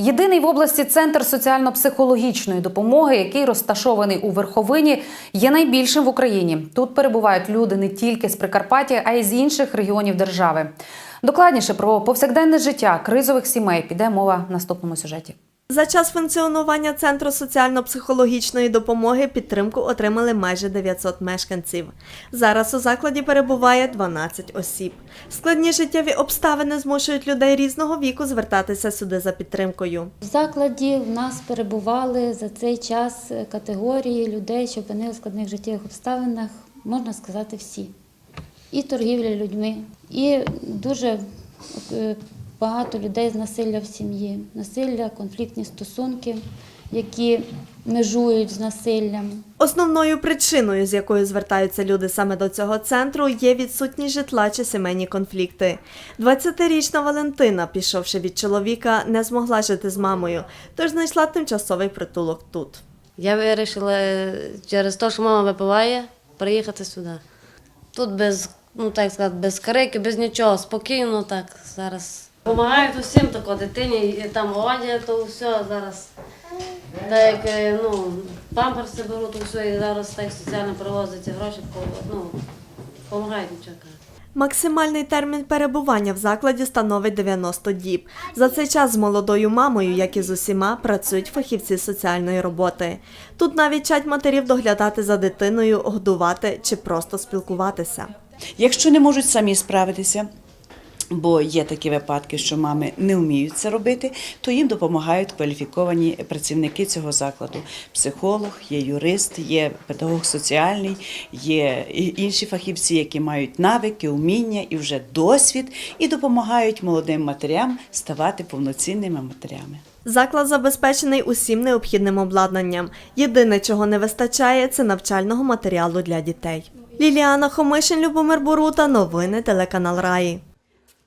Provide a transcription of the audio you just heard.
Єдиний в області центр соціально-психологічної допомоги, який розташований у Верховині, є найбільшим в Україні. Тут перебувають люди не тільки з Прикарпаття, а й з інших регіонів держави. Докладніше про повсякденне життя кризових сімей піде мова в наступному сюжеті. За час функціонування Центру соціально-психологічної допомоги підтримку отримали майже 900 мешканців. Зараз у закладі перебуває 12 осіб. Складні життєві обставини змушують людей різного віку звертатися сюди за підтримкою. В закладі в нас перебували за цей час категорії людей, що опинили в складних життєвих обставинах, можна сказати, всі. І торгівля людьми, і дуже е, багато людей з насилля в сім'ї, насилля, конфліктні стосунки, які межують з насиллям. Основною причиною, з якою звертаються люди саме до цього центру, є відсутність житла чи сімейні конфлікти. 20-річна Валентина, пішовши від чоловіка, не змогла жити з мамою, тож знайшла тимчасовий притулок тут. Я вирішила через те, що мама випиває, приїхати сюди. Тут без, ну так сказати, без крики, без нічого, спокійно так зараз. Помагають усім тако дитині, і там одяг, то все зараз. Так як е, ну, памперси беруть, то все, і зараз так соціально привозять ці гроші, ну, допомагають нічого. Максимальний термін перебування в закладі становить 90 діб. За цей час з молодою мамою, як і з усіма, працюють фахівці соціальної роботи. Тут навіть вчать матерів доглядати за дитиною, годувати чи просто спілкуватися. Якщо не можуть самі справитися, бо є такі випадки, що мами не вміють це робити, то їм допомагають кваліфіковані працівники цього закладу. Психолог, є юрист, є педагог соціальний, є інші фахівці, які мають навики, уміння і вже досвід, і допомагають молодим матерям ставати повноцінними матерями. Заклад забезпечений усім необхідним обладнанням. Єдине, чого не вистачає, це навчального матеріалу для дітей. Ліліана Хомишин, Любомир Борута, новини телеканал Раї.